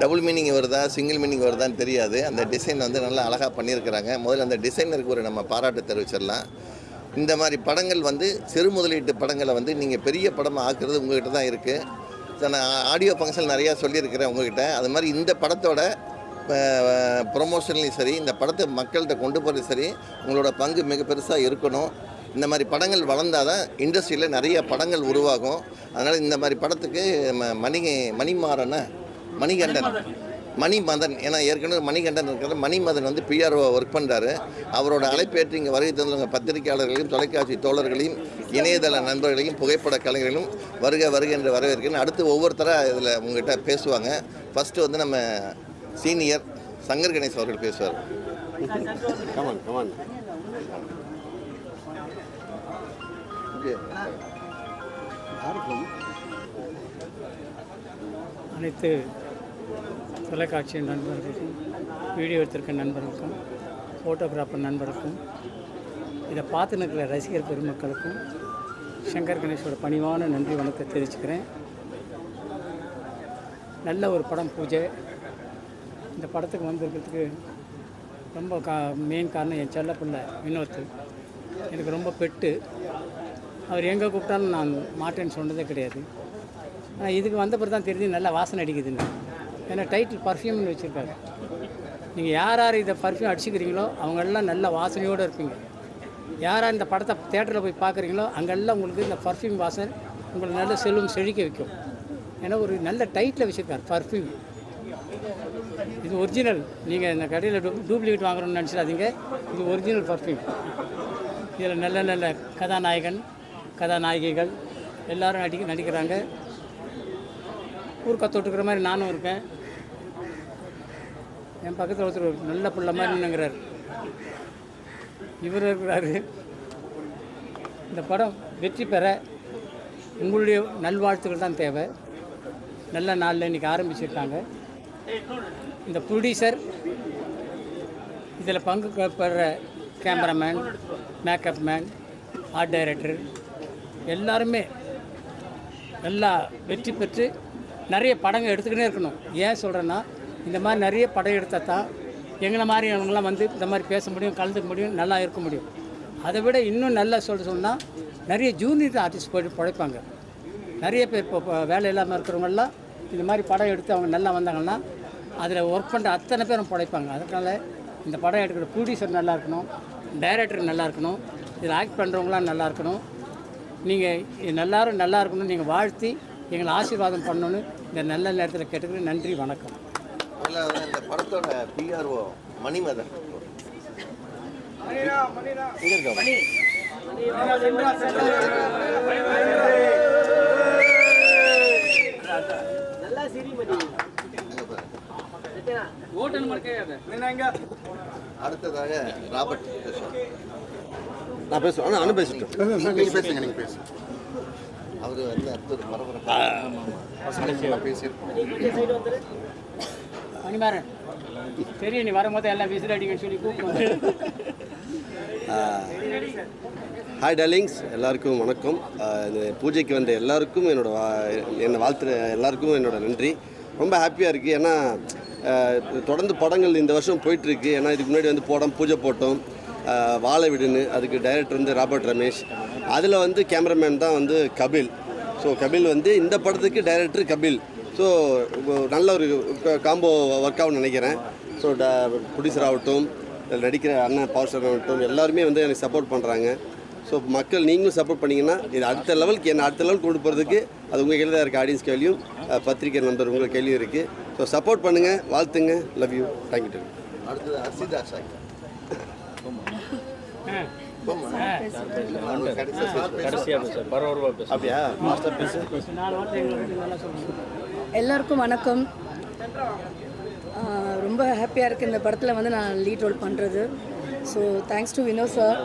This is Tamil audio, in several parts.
டபுள் மீனிங் வருதா சிங்கிள் மீனிங் வருதான்னு தெரியாது. அந்த டிசைன் வந்து நல்லா அழகாக பண்ணியிருக்கிறாங்க. முதல்ல அந்த டிசைனருக்கு ஒரு நம்ம பாராட்டு தெரிவிச்சிடலாம். இந்த மாதிரி படங்கள் வந்து சிறு முதலீட்டு படங்களை வந்து நீங்கள் பெரிய படமாக ஆக்குறது உங்ககிட்ட தான் இருக்குது நான் ஆடியோ ஃபங்க்ஷன் நிறையா சொல்லியிருக்கிறேன் உங்ககிட்ட. அது மாதிரி இந்த படத்தோட ப்ரொமோஷன்லையும் சரி இந்த படத்தை மக்கள்கிட்ட கொண்டு போகிறது சரி உங்களோட பங்கு மிக பெருசாக இருக்கணும். இந்த மாதிரி படங்கள் வளர்ந்தால் தான் இண்டஸ்ட்ரியில் நிறைய படங்கள் உருவாகும். அதனால் இந்த மாதிரி படத்துக்கு ம- மணி மணிமாறனை மணிகண்டன். மணிமதன். ஏன்னா ஏற்கனவே மணிகண்டன் இருக்கிற மணிமதன் வந்து பிஆர்ஓ ஒர்க் பண்ணுறாரு அவரோட அழைப்பேற்று இங்கே வருகை தந்துள்ள பத்திரிகையாளர்களையும் தொலைக்காட்சி தோழர்களையும் இணையதள நண்பர்களையும் புகைப்பட கலைஞர்களையும் வருக வருக என்று வரவேற்கிறேன். அடுத்து ஒவ்வொருத்தராக இதில் உங்ககிட்ட பேசுவாங்க. ஃபஸ்ட்டு வந்து நம்ம சீனியர் சங்கர் கணேஷ் அவர்கள் பேசுவார். கமான் கமான் அனைத்து தொலைக்காட்சி நண்பர்களுக்கும் வீடியோ எடுத்திருக்க நண்பர்களுக்கும் ஃபோட்டோகிராஃபர் நண்பருக்கும் இதை பார்த்து நிற்கிற ரசிகர் பெருமக்களுக்கும் சங்கர் கணேஷோட பணிவான நன்றி வணக்கத்தை தெரிவிச்சுக்கிறேன். நல்ல ஒரு படம் பூஜை. இந்த படத்துக்கு வந்திருக்கிறதுக்கு ரொம்ப கா மெயின் காரணம் என் செல்ல பிள்ளை வினோத் எனக்கு ரொம்ப பெட்டு. அவர் எங்கே கூப்பிட்டாலும் நான் மாட்டேன்னு சொன்னதே கிடையாது. ஆனால் இதுக்கு வந்த பிறகு தான் தெரிஞ்சு நல்லா வாசனை அடிக்குதுன்னு ஏன்னா டைட்டில் பர்ஃப்யூம்னு வச்சுருக்காரு நீங்கள் யார் யார் இதை பர்ஃப்யூம் அடிச்சுக்கிறீங்களோ அவங்கெல்லாம் நல்ல வாசனையோடு இருப்பீங்க. யார் யார் இந்த படத்தை தேட்டரில் போய் பார்க்குறீங்களோ அங்கெல்லாம் உங்களுக்கு இந்த பர்ஃப்யூம் வாசனை உங்களை நல்ல செல்வம் செழிக்க வைக்கும். ஏன்னா ஒரு நல்ல டைட்டில் வச்சுருக்கார் பர்ஃப்யூம் இது ஒரிஜினல் நீங்கள் இந்த கடையில் டூ டூப்ளிகேட் வாங்குறோம்னு நினச்சிடாதீங்க. இது ஒரிஜினல் பர்ஃப்யூம் இதில் நல்ல நல்ல கதாநாயகன் கதாநாயகிகள் எல்லோரும் நடி நடிக்கிறாங்க. ஊர் தொட்டுக்கிற மாதிரி நானும் இருக்கேன். என் பக்கத்தில் ஒருத்தர் ஒரு நல்ல பிள்ளை மாதிரி நின்னுங்கிறார். இவர் இருக்கிறாரு. இந்த படம் வெற்றி பெற உங்களுடைய நல்வாழ்த்துக்கள் தான் தேவை. நல்ல நாளில் இன்றைக்கி ஆரம்பிச்சிருக்காங்க. இந்த ப்ரொடியூசர் இதில் பங்கு பெற cameraman makeup man art director எல்லாருமே நல்லா வெற்றி பெற்று நிறைய படங்கள் எடுத்துக்கிட்டே இருக்கணும். ஏன் சொல்கிறேன்னா இந்த மாதிரி நிறைய படம் எடுத்தால் தான் எங்களை மாதிரி அவங்களாம் வந்து இந்த மாதிரி பேச முடியும் கலந்துக்க முடியும் நல்லா இருக்க முடியும். அதை விட இன்னும் நல்லா சொல்ல சொன்னால் நிறைய ஜூனியர் ஆர்டிஸ்ட் போய் பிழைப்பாங்க. நிறைய பேர் இப்போ வேலை இல்லாமல் இருக்கிறவங்களாம் இந்த மாதிரி படம் எடுத்து அவங்க நல்லா வந்தாங்கன்னா அதில் ஒர்க் பண்ணுற அத்தனை பேரும் பிழைப்பாங்க. அதனால் இந்த படம் எடுக்கிற ப்ரொடியூசர் நல்லா இருக்கணும் டைரக்டர் நல்லா இருக்கணும் இதில் ஆக்ட் பண்ணுறவங்களாம் நல்லா இருக்கணும். நீங்கள் நல்லாரும் நல்லா இருக்கணும்னு நீங்கள் வாழ்த்தி எங்களை ஆசீர்வாதம் பண்ணணும்னு இந்த நல்ல நேரத்தில் கேட்டுக்கிறேன். நன்றி வணக்கம். முதல்ல வந்து இந்த படத்தோட பிஆர்ஓ மணிமதன். இங்க இருக்கா? அடுத்ததாக ராபர்ட். நான் பேசுவேன். ஆனால் அனு பேசிட்டேன் நீங்க பேசுங்க நீங்க பேசுங்க. அவர் வந்து அடுத்த ஒரு பரபரப்பு மணிமாறன். தெரியும் நீ வரும்போது எல்லாம் விசில் அடிங்கன்னு சொல்லி ஹாய் டார்லிங்ஸ் எல்லாருக்கும் வணக்கம். இந்த பூஜைக்கு வந்த எல்லாருக்கும் என்னோட வா- என்னை வாழ்த்துற எல்லாருக்கும் என்னோட நன்றி. ரொம்ப ஹாப்பியாக இருக்குது ஏன்னா தொடர்ந்து படங்கள் இந்த வருஷம் போயிட்டுருக்கு. ஏன்னா இதுக்கு முன்னாடி வந்து படம் பூஜை போட்டோம். வாழை விடுன்னு. அதுக்கு டைரக்டர் வந்து ராபர்ட் ரமேஷ். அதில் வந்து கேமராமேன் தான் வந்து கபில். ஸோ கபில் வந்து இந்த படத்துக்கு டைரக்டர் கபில். ஸோ நல்ல ஒரு காம்போ ஒர்க் ஆகும்னு நினைக்கிறேன். ஸோ ட ப்ரொடியூசர் ஆகட்டும் நடிக்கிற அண்ணன் பவர் ஸ்டார் ஆகட்டும் எல்லாருமே வந்து எனக்கு சப்போர்ட் பண்ணுறாங்க ஸோ மக்கள் நீங்களும் சப்போர்ட் பண்ணிங்கன்னா இது அடுத்த லெவலுக்கு என்ன அடுத்த லெவல் கொண்டு போகிறதுக்கு அது உங்கள் கையில் தான் இருக்குது ஆடியன்ஸ் கேள்வியும். அஹ், பத்திரிகை நண்பர் உங்கள் கேள்வியும் இருக்குது ஸோ சப்போர்ட் பண்ணுங்கள் வாழ்த்துங்க லவ் யூ தேங்க்யூ அடுத்தது அசிதா சாய் அப்படியா? மாஸ்டர் பீஸ் எல்லாருக்கும் வணக்கம். ரொம்ப ஹாப்பியாக இருக்குது இந்த படத்தில் வந்து நான் லீட் ரோல் பண்ணுறது so thanks to Vino sir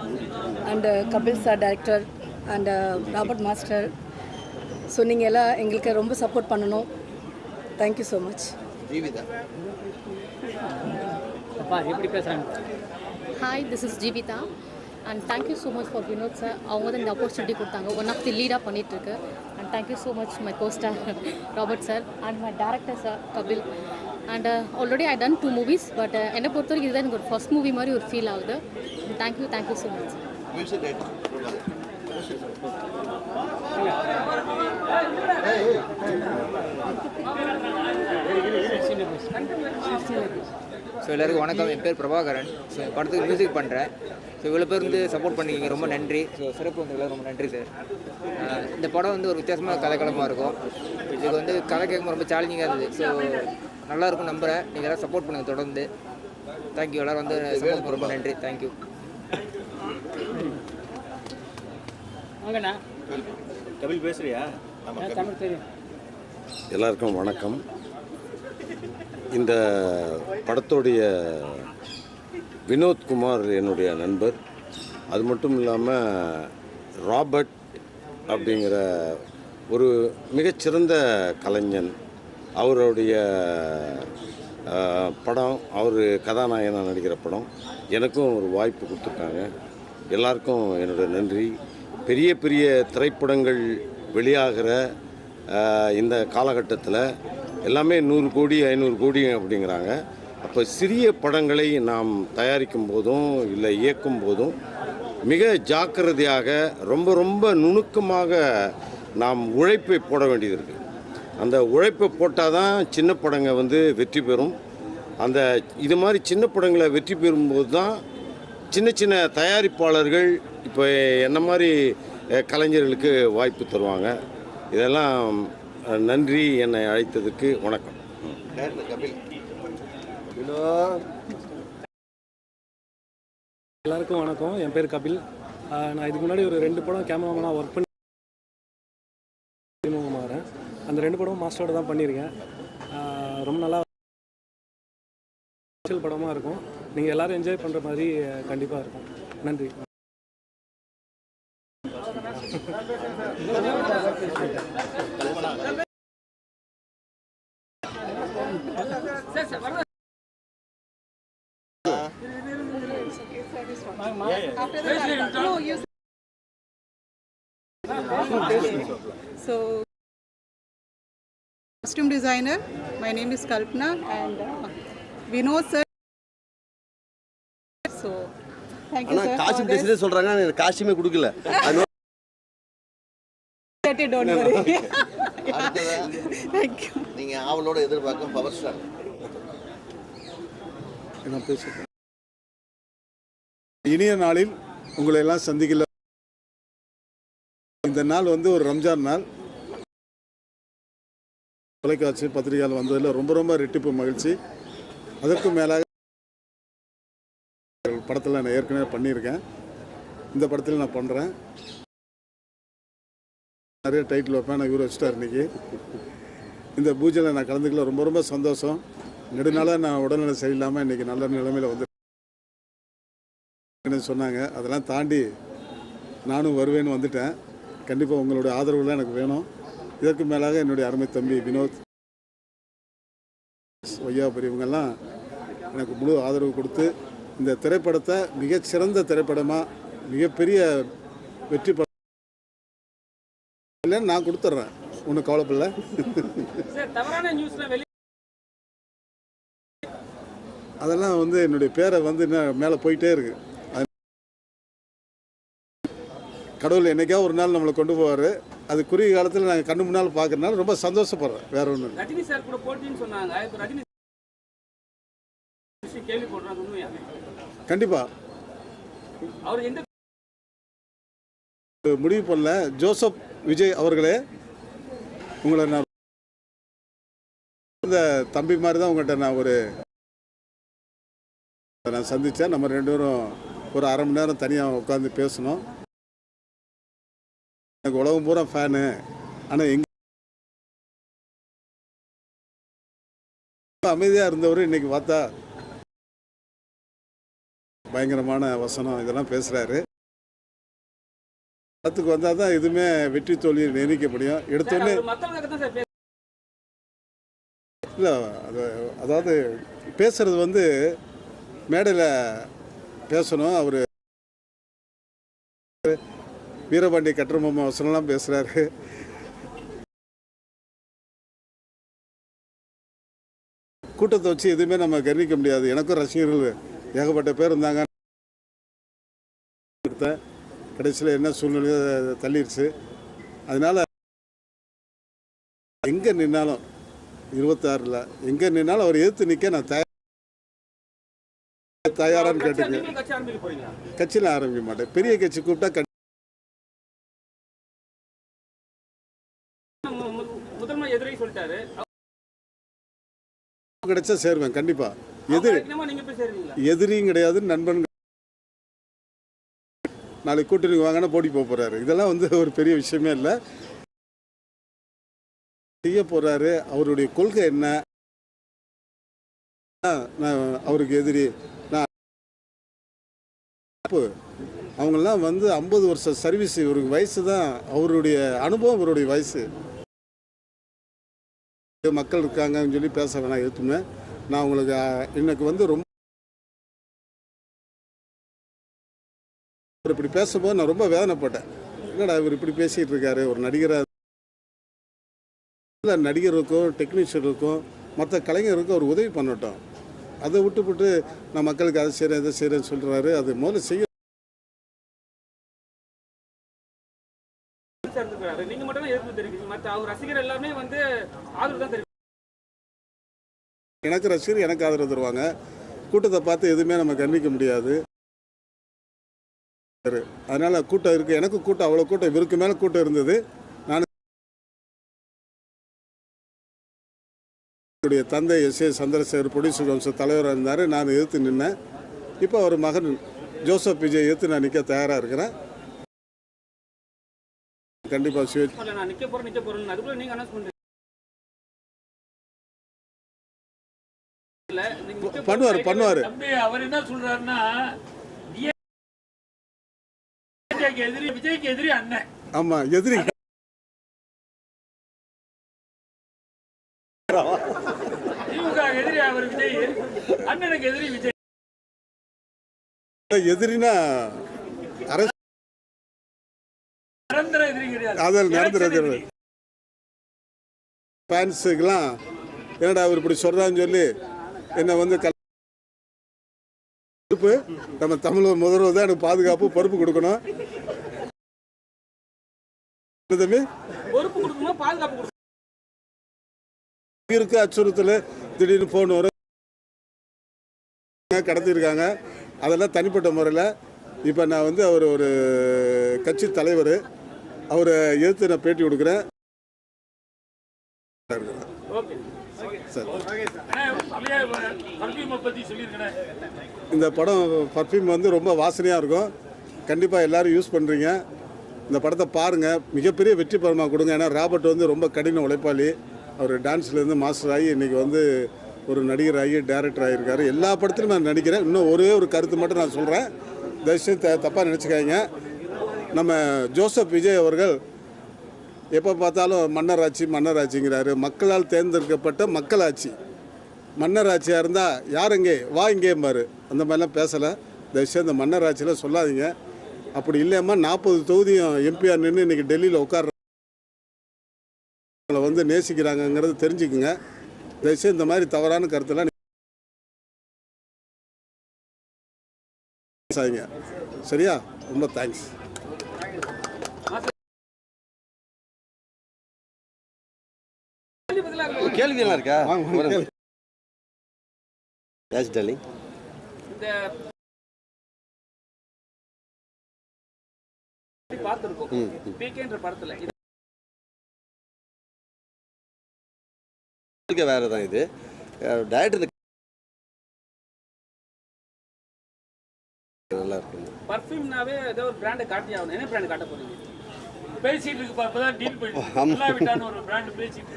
and Kapil sir director and Robert master so நீங்கள் எல்லாம் எங்களுக்கு ரொம்ப சப்போர்ட் பண்ணணும். Thank you so much hi this is Jeevitha. And thank you so much for Vinoth sir அவங்க தான் இந்த ஆப்பர்ச்சுனிட்டி கொடுத்தாங்க. ஒன் ஆஃப் தி லீடாக பண்ணிகிட்ருக்கு And thank you so much, my co-star Robert sir, and my director sir Kabil. And uh, already I done two movies, but uh, என்னை பொறுத்த வரைக்கும் இதுதான் எனக்கு ஒரு ஃபர்ஸ்ட் மூவி மாதிரி ஒரு ஃபீல் ஆகுது thank you thank you so much music director so எல்லாருக்கும் வணக்கம். என் பேர் பிரபாகரன். ஸோ என் படத்துக்கு மியூசிக் பண்ணுறேன் ஸோ இவ்வளோ பேர் வந்து சப்போர்ட் பண்ணிக்கிங்க. ரொம்ப நன்றி. ஸோ சிறப்பு வந்து ரொம்ப நன்றி சார் இந்த படம் வந்து ஒரு வித்தியாசமான கதைக்களமாக இருக்கும். இதுக்கு வந்து கதை கேட்கும்போது ரொம்ப சேலஞ்சிங்காக இருந்தது. ஸோ நல்லா இருக்கும் நம்புகிறேன் நீங்கள் எல்லாம் சப்போர்ட் பண்ணுங்கள் தொடர்ந்து. தேங்க்யூ எல்லோரும் வந்து சப்போர்ட் ரொம்ப நன்றி. தேங்க்யூ வாங்கண்ணா. கபில் பேசுறியா? தமிழ் தெரியும். எல்லாருக்கும் வணக்கம். இந்த படத்துடைய வினோத்குமார் என்னுடைய நண்பர். அது மட்டும் இல்லாமல் ராபர்ட் அப்படிங்கிற ஒரு மிகச்சிறந்த கலைஞன். அவருடைய படம் அவர் கதாநாயகனாக நடிக்கிற படம் எனக்கும் ஒரு வாய்ப்பு கொடுத்துருக்காங்க. எல்லாருக்கும் என்னோட நன்றி. பெரிய பெரிய திரைப்படங்கள் வெளியாகிற இந்த காலகட்டத்தில் எல்லாமே நூறு கோடி ஐநூறு கோடி அப்படிங்கிறாங்க. அப்போ சிறிய படங்களை நாம் தயாரிக்கும் போதும் இல்லை இயக்கும் போதும் மிக ஜாக்கிரதையாக ரொம்ப ரொம்ப நுணுக்கமாக நாம் உழைப்பை போட வேண்டியது இருக்குது அந்த உழைப்பை போட்டால் தான் சின்ன படங்க வந்து வெற்றி பெறும். அந்த இது மாதிரி சின்ன படங்களை வெற்றி பெறும்போது தான் சின்ன சின்ன தயாரிப்பாளர்கள் இப்போ என்ன மாதிரி கலைஞர்களுக்கு வாய்ப்பு தருவாங்க. இதெல்லாம் நன்றி என்னை அழைத்ததுக்கு வணக்கம். எல்லாருக்கும் வணக்கம். என் பேர் கபில். நான் இதுக்கு முன்னாடி ஒரு ரெண்டு படம் கேமராமேனாக ஒர்க் பண்ணி மாறேன். அந்த ரெண்டு படமும் மாஸ்டரோட தான் பண்ணியிருக்கேன். ரொம்ப நல்லா படமாக இருக்கும். நீங்கள் எல்லோரும் என்ஜாய் பண்ணுற மாதிரி கண்டிப்பாக இருக்கும். நன்றி. So, costume designer, my name is Kalpana and uh, we know sir. So, thank you sir. this. பேசுகிறே சொல்கிறாங்க எனக்கு காசுமே கொடுக்கல worry. அடுத்ததா thank you. நீங்கள் ஆவலோட எதிர்பார்க்கும் பவர் ஸ்டார் இனிய நாளில் உங்களை எல்லாம் சந்திக்கல. இந்த நாள் வந்து ஒரு ரம்ஜான் நாள். தொலைக்காட்சி பத்திரிகையால் வந்ததில் ரொம்ப ரொம்ப ரெட்டிப்பு மகிழ்ச்சி. அதற்கும் மேலாக படத்தில் நான் ஏற்கனவே பண்ணியிருக்கேன். இந்த படத்தில் நான் பண்ணுறேன் நிறைய டைட்டில் வைப்பேன். நான் இவர் வச்சுட்டார் இன்னைக்கு. இந்த பூஜையில் நான் கலந்துக்கல. ரொம்ப ரொம்ப சந்தோஷம். நெடுநாளாக நான் உடல்நிலை சரியில்லாமல் இன்றைக்கி நல்ல நிலைமையில் வந்து சொன்னாங்க. அதெல்லாம் தாண்டி நானும் வருவேன்னு வந்துட்டேன். கண்டிப்பாக உங்களுடைய ஆதரவுலாம் எனக்கு வேணும். இதற்கு மேலாக என்னுடைய அருமை தம்பி வினோத் ஒய்யா பெரியவங்கெல்லாம் எனக்கு முழு ஆதரவு கொடுத்து இந்த திரைப்படத்தை மிகச்சிறந்த திரைப்படமாக மிகப்பெரிய வெற்றி படம் இல்லைன்னு நான் கொடுத்துட்றேன். ஒன்றும் கவலைப்படல. அதெல்லாம் வந்து என்னுடைய பேரை வந்து இன்னும் மேலே போயிட்டே இருக்கு. கடவுள் என்னைக்கா ஒரு நாள் நம்மளை கொண்டு போவார். அது குறுகிய காலத்தில் நாங்கள் கண்ணு முன்னால் பார்க்கறதுனால ரொம்ப சந்தோஷப்படுறேன் வேற ஒன்றும் இல்லை. ரஜினி சார் கூட போட்டின்னு சொன்னாங்க. ரஜினி கண்டிப்பாக அவர் எந்த முடிவு பண்ணல. ஜோசப் விஜய் அவர்களே உங்களை நான் இந்த தம்பி மாதிரி தான் உங்கள்கிட்ட நான் ஒரு நான் சந்தித்தேன் நம்ம ரெண்டு பேரும் ஒரு அரை மணி நேரம் தனியாக உட்காந்து பேசணும். எனக்கு உலகம் பூரா ஃபேனு ஆனால் எங்க அமைதியாக இருந்தவர் இன்னைக்கு பார்த்தா பயங்கரமான வசனம் இதெல்லாம் பேசுகிறாரு படத்துக்கு வந்தால் தான் எதுவுமே வெற்றி தோல்வியை நிர்ணயிக்க முடியும். எடுத்தோடனே சார் இல்லை அது அதாவது பேசுறது வந்து மேடையில் பேசணும். அவர் வீரபாண்டி கட்டரமாமா வசனம்லாம் பேசுகிறாரு கூட்டத்தை வச்சு எதுவுமே நம்ம கர்ணிக்க முடியாது. எனக்கும் ரசிகர்கள் ஏகப்பட்ட பேர் இருந்தாங்க. கடைசியில் என்ன சூழ்நிலை தள்ளிடுச்சு அதனால் எங்கே நின்னாலும் இருபத்தாறில் எங்கே நின்னாலும் அவர் எதிர்த்து நிற்க நான் தயார் தயாரான்னு கேட்டுக்கேன் கட்சியில் ஆரம்பிக்க மாட்டேன். பெரிய கட்சி கூப்பிட்டா கிடைச்சா சேருவேன் கண்டிப்பா. எதிரி எதிரியும் கிடையாது நண்பன் நாளைக்கு கூட்டணி வாங்கினா போடி போக போறாரு. இதெல்லாம் வந்து ஒரு பெரிய விஷயமே இல்லை. செய்ய போறாரு. அவருடைய கொள்கை என்ன? நான் அவருக்கு எதிரி. நான் அவங்கெல்லாம் வந்து ஐம்பது வருஷம் சர்வீஸ் இவருக்கு வயசு தான் அவருடைய அனுபவம் இவருடைய வயசு. மக்கள் இருக்காங்கன்னு சொல்லி பேச வேணாம் எதுவுமே நான் உங்களுக்கு இன்னைக்கு வந்து ரொம்ப இப்படி பேசும்போது நான் ரொம்ப வேதனைப்பட்டேன். என்னடா இவர் இப்படி பேசிகிட்டு இருக்காரு? ஒரு நடிகராக இல்லை நடிகருக்கும் டெக்னீஷியனுக்கும் மற்ற கலைஞருக்கும் அவர் உதவி பண்ணட்டும். அதை விட்டுவிட்டு நான் மக்களுக்கு அதை செய்கிறேன் இதை செய்கிறேன்னு சொல்கிறாரு அது முதல்ல செய்ய இருக்காரு நீங்க மட்டும் தான் எதிர்ப்பு தெரிவிக்கிறீங்க மற்ற அவர் ரசிகர் எல்லாமே வந்து ஆதரவு தான் தெரிவிக்கிறாங்க எனக்கு ரசிகர் எனக்கு ஆதரவு தருவாங்க. கூட்டத்தை பார்த்து எதுவுமே நம்ம கண்டிக்க முடியாது. அதனால கூட்டம் இருக்கு. எனக்கு கூட்டம் அவ்வளோ கூட்டம் இவருக்கு மேலே கூட்டம் இருந்தது. நான் தந்தை எஸ் ஏ சந்திரசேகர் ப்ரொடியூசர் வம்ச தலைவராக இருந்தார். நான் எதிர்த்து நின்னேன். இப்போ அவர் மகன் ஜோசப் விஜய் எதிர்த்து நான் நிற்க தயாராக இருக்கிறேன். கண்டிப்பாக சிவ இல்ல, நான் நிக்க போறேன் நிக்க போறேன் அதுக்குள்ள நீங்க அனௌன்ஸ் போறேன் பண்ணுவார் பண்ணுவார். அவர் என்ன சொல்றாருன்னா எதிரி விஜய்க்கு எதிரி அண்ணன். ஆமாம் எதிரி. திமுக எதிரி அவர் விஜய். அண்ணனுக்கு எதிரி விஜய். எதிரினா அதில் எதிரி. ஃபேன்ஸுக்கெல்லாம் என்னடா அவர் இப்படி சொல்கிறான்னு சொல்லி என்னை வந்து கல் பொறுப்பு நம்ம தமிழ் முதல்வர் தான் எனக்கு பாதுகாப்பு பொறுப்பு கொடுக்கணும். தம்பி? இருக்கு அச்சுறுத்தல். திடீர்னு ஃபோன் வரும். கடத்தியிருக்காங்க? அதெல்லாம் தனிப்பட்ட முறையில். இப்போ நான் வந்து அவர் ஒரு கட்சி தலைவர். அவரை எதிர்த்து நான் பேட்டி கொடுக்குறேன். இந்த படம் பர்ஃப்யூம் வந்து ரொம்ப வாசனையாக இருக்கும். கண்டிப்பாக எல்லாரும் யூஸ் பண்ணுறீங்க இந்த படத்தை பாருங்கள் மிகப்பெரிய வெற்றி படமாக கொடுங்க. ஏன்னா ராபர்ட் வந்து ரொம்ப கடின உழைப்பாளி. அவர் டான்ஸ்லேருந்து மாஸ்டர் ஆகி இன்றைக்கி வந்து ஒரு நடிகர் ஆகி டேரக்டர் ஆகியிருக்காரு. எல்லா படத்துலையும் நான் நடிக்கிறேன். இன்னும் ஒரே ஒரு கருத்து மட்டும் நான் சொல்கிறேன் தயவுசெய்து த தப்பாக நினச்சிக்காதீங்க. நம்ம ஜோசப் விஜய் அவர்கள் எப்போ பார்த்தாலும் மன்னராட்சி மன்னராட்சிங்கிறாரு. மக்களால் தேர்ந்தெடுக்கப்பட்ட மக்களாட்சி. மன்னராட்சியாக இருந்தால் யார் இங்கே? வா இங்கேம்பாரு. அந்த மாதிரிலாம் பேசலை. தயவுசெய்து இந்த மன்னராட்சியில் சொல்லாதீங்க. அப்படி இல்லாமல் நாற்பது தொகுதியும் எம்பிஆர் நின்று இன்றைக்கி டெல்லியில் உட்கார் வந்து நேசிக்கிறாங்கங்கிறத தெரிஞ்சுக்குங்க. தயவுசெய்து இந்த மாதிரி தவறான கருத்தெல்லாம் சரியா? ரொம்ப தேங்க்ஸ் கேள்வி எல்லாம் இருக்கா. எஸ் டார்லிங் இந்த பார்த்துருக்கோம். பிகேன்ற படத்துல. இது இருக்க வேறு தான் இது. டேரக்டர் நல்லா இருக்கும் பர்ஃப்யூம்னாவே ஏதோ ஒரு பிராண்டை காட்டி ஆகணும். என்ன பிராண்ட் காட்ட போறீங்க? பேசிட்டு இருக்கு அப்பதான் டீல் பண்ணி ஆமா. நல்லா விட்டான்னு ஒரு பிராண்ட் பேசிட்டு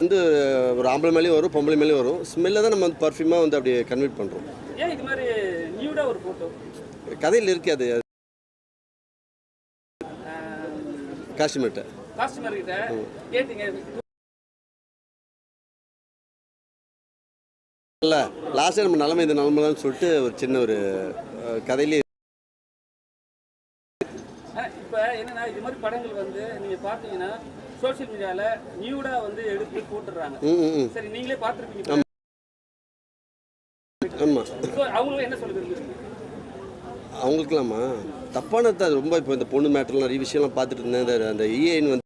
வந்து ஒரு ஆம்பளை மேலேயும் வரும் பொம்பளை மேலேயும் வரும். ஸ்மெல்லை தான் நம்ம வந்து பர்ஃப்யூமாக வந்து அப்படியே கன்வெர்ட் பண்ணுறோம் ஏன் இது மாதிரி ஒரு போட்டோ கதையில் இருக்கு அது. காஷ்மீர்கிட்ட இல்லை லாஸ்ட்டாக நம்ம நிலமை இந்த நிலமை தான் சொல்லிட்டு ஒரு சின்ன ஒரு கதையிலே இப்ப என்னன்னா இது மாதிரி படங்கள் வந்து நீங்க பாத்தீங்கன்னா சோஷியல் மீடியால நியூடா வந்து எடுத்து ம் சரி நீங்களே பார்த்துருப்பீங்க. ஆமாம் So, அவங்களும் என்ன சொல்ல விரும்புறீங்க? அவங்களுக்குலாமா தப்பானது அது ரொம்ப இப்போ இந்த பொண்ணு மேட்டர்லாம் நிறைய விஷயம்லாம் பார்த்துட்டு இருந்தேன். அந்த இஏன்னு வந்து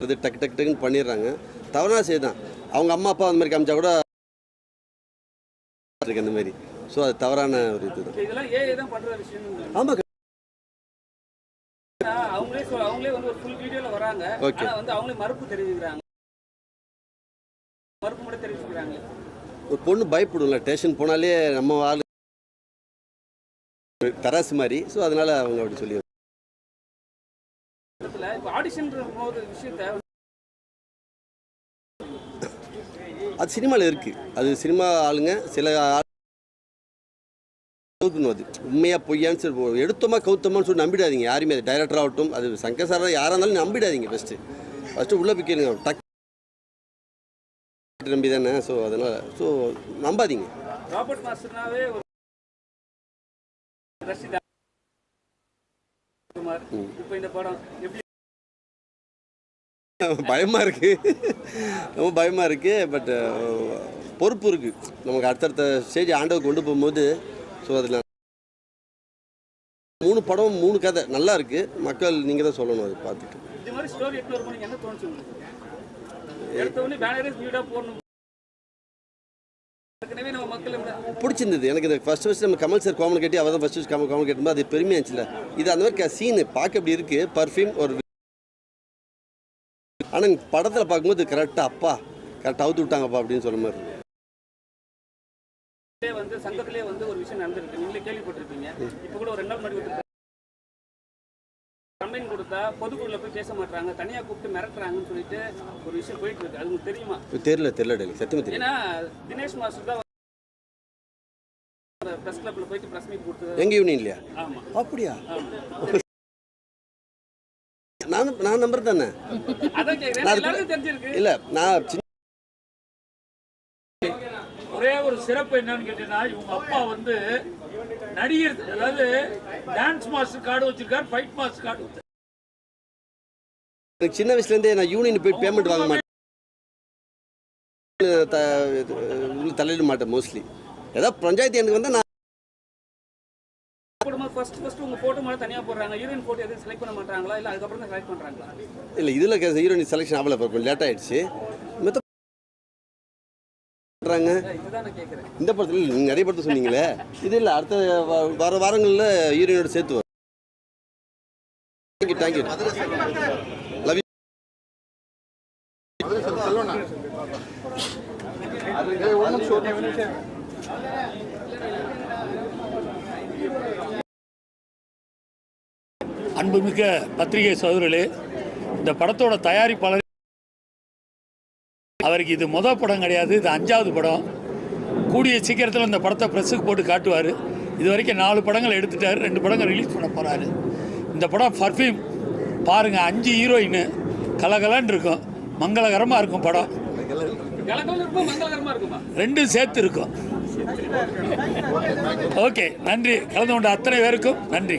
இது டக்கு டக்கு டக்குன்னு பண்ணிடுறாங்க. தவறான செய்தி தான் அவங்க அம்மா அப்பா அந்த மாதிரி காமிச்சா கூட இருக்கு அந்த மாதிரி. ஸோ அது தவறான ஒரு இது தான் ஏஐ தான் ஆமாம் அவங்களே வந்து ஒரு ஃபுல் வீடியோல வராங்க. Okay. ஆனா வந்து அவங்களே மறுப்பு தெரிவிக்கிறாங்க. மறுப்பு மட்டும் தெரிவிக்கிறாங்க ஒரு பொண்ணு பயப்படும்ல ஸ்டேஷன் போனாலே நம்ம ஆள் தராசு மாதிரி. ஸோ அதனால அவங்க அப்படி சொல்லி இப்போ ஆடிஷன்ற போது விஷயத்த அது சினிமாவில் இருக்குது அது சினிமா ஆளுங்க சில ஆள் கவுக்கணும் அது உண்மையாக பொய்யான்னு சொல்லி எடுத்தோமா கவுத்தோமான்னு சொல்லி நம்பிடாதீங்க. யாருமே அது டைரக்டர் ஆகட்டும் அது சங்கர் சாரா யாராக இருந்தாலும் நம்பிடாதீங்க ஃபஸ்ட்டு ஃபஸ்ட்டு உள்ளே போய்க்கிறீங்க டக். நம்பி தானே ஸோ அதனால் ஸோ நம்பாதீங்க. பயமாக இருக்குது ரொம்ப பயமாக இருக்குது பட் பொறுப்பு இருக்குது நமக்கு அடுத்தடுத்த ஸ்டேஜ் ஆண்டவர் கொண்டு போகும்போது ஸோ அதில் மூணு படம் மூணு கதை. நல்லா இருக்குது மக்கள் நீங்கள் தான் சொல்லணும் அதை பார்த்துட்டு. நீங்க பிடிச்சிருந்தது. எனக்கு இந்த ஃபஸ்ட் ஃபஸ்ட் நம்ம கமல் சார் காமன் கேட்டி அவர் தான் ஃபஸ்ட் காமன் காமன் கேட்டும்போது அது பெருமையாக இருந்துச்சுல. இது அந்த மாதிரி சீனு பார்க்க அப்படி இருக்குது பர்ஃப்யூம் ஒரு ஆனால் படத்தில் பார்க்கும்போது கரெக்டாக அப்பா கரெக்டாக அவுத்து விட்டாங்கப்பா அப்படின்னு சொல்ல மாதிரி. இருக்கு. வந்து சங்கத்திலே வந்து ஒரு விஷயம் நடந்திருக்கு. நீங்களே கேள்விப்பட்டிருப்பீங்க. இப்போ கூட ஒரு ரெண்டு நாள் முன்னாடி வந்து கம்ப்ளைண்ட் கொடுத்தா பொதுக்குழுல போய் பேச மாட்டாங்க தனியா கூப்பிட்டு மிரட்டுறாங்கன்னு சொல்லிட்டு ஒரு விஷயம் போயிட்டு இருக்கு அது உங்களுக்கு தெரியுமா? தெரியல தெரியல டெல்லி சத்தியமாக தெரியல. ஏன்னா தினேஷ் மாஸ்டர் தான் பிரஸ் கிளப்ல போயிட்டு பிரஸ் மீட் கொடுத்தது. எங்கள் யூனியன் இல்லையா ஆமா. அப்படியா? நான் நான் நம்பர் தானே அதான் கேக்குறேன். தெரிஞ்சிருக்கு. இல்லை நான் சின்ன ஒரே சிறப்பு என்னன்னு கேட்டீங்கன்னா இவங்க அப்பா வந்து நடிகர் அதாவது டான்ஸ் மாஸ்டர் கார்டு வச்சிருக்காரு ஃபைட் மாஸ்டர் கார்டு எனக்கு சின்ன வயசுலேருந்தே நான் யூனியன் போய் பேமெண்ட் வாங்க மாட்டேன். தலையிட மாட்டேன் மோஸ்ட்லி ஏதாவது பஞ்சாயத்து எனக்கு வந்தால் நான் ஃபர்ஸ்ட் ஃபர்ஸ்ட் உங்க போட்டோ மட்டும் தனியா போடுறாங்க ஹீரோயின் போட்டோ எதுவும் செலக்ட் பண்ண மாட்டாங்களா? இல்ல அதுக்கப்புறம் தான் செலக்ட் பண்றாங்களா? இல்லை இதில் ஹீரோயின் செலெக்ஷன் ஆகல கொஞ்சம் லேட் ஆயிடுச்சு. மற்ற பண்ணுறாங்க இதுதான் நான் கேட்கறேன் இந்த படத்தில் நீங்கள் நிறைய படத்தை சொன்னீங்களே இது இல்லை அடுத்த வர வாரங்களில் ஹீரோயினோட சேர்த்து வரும் தேங்க்யூ தேங்க்யூ லவ் அன்புமிக்க பத்திரிகை சகோதரர்களே இந்த படத்தோட தயாரிப்பாளர் அவருக்கு இது முதல் படம் கிடையாது இது அஞ்சாவது படம். கூடிய சீக்கிரத்தில் இந்த படத்தை ப்ரெஸ்ஸுக்கு போட்டு காட்டுவார். இது வரைக்கும் நாலு படங்கள் எடுத்துட்டார் ரெண்டு படங்கள் ரிலீஸ் பண்ண போகிறாரு இந்த படம் பர்ஃப்யூம் பாருங்கள் அஞ்சு ஹீரோயின் கலகலன்னு இருக்கும். மங்களகரமாக இருக்கும் படம். ரெண்டும் சேர்த்து இருக்கும். ஓகே நன்றி. கலந்து கொண்ட அத்தனை பேருக்கும் நன்றி.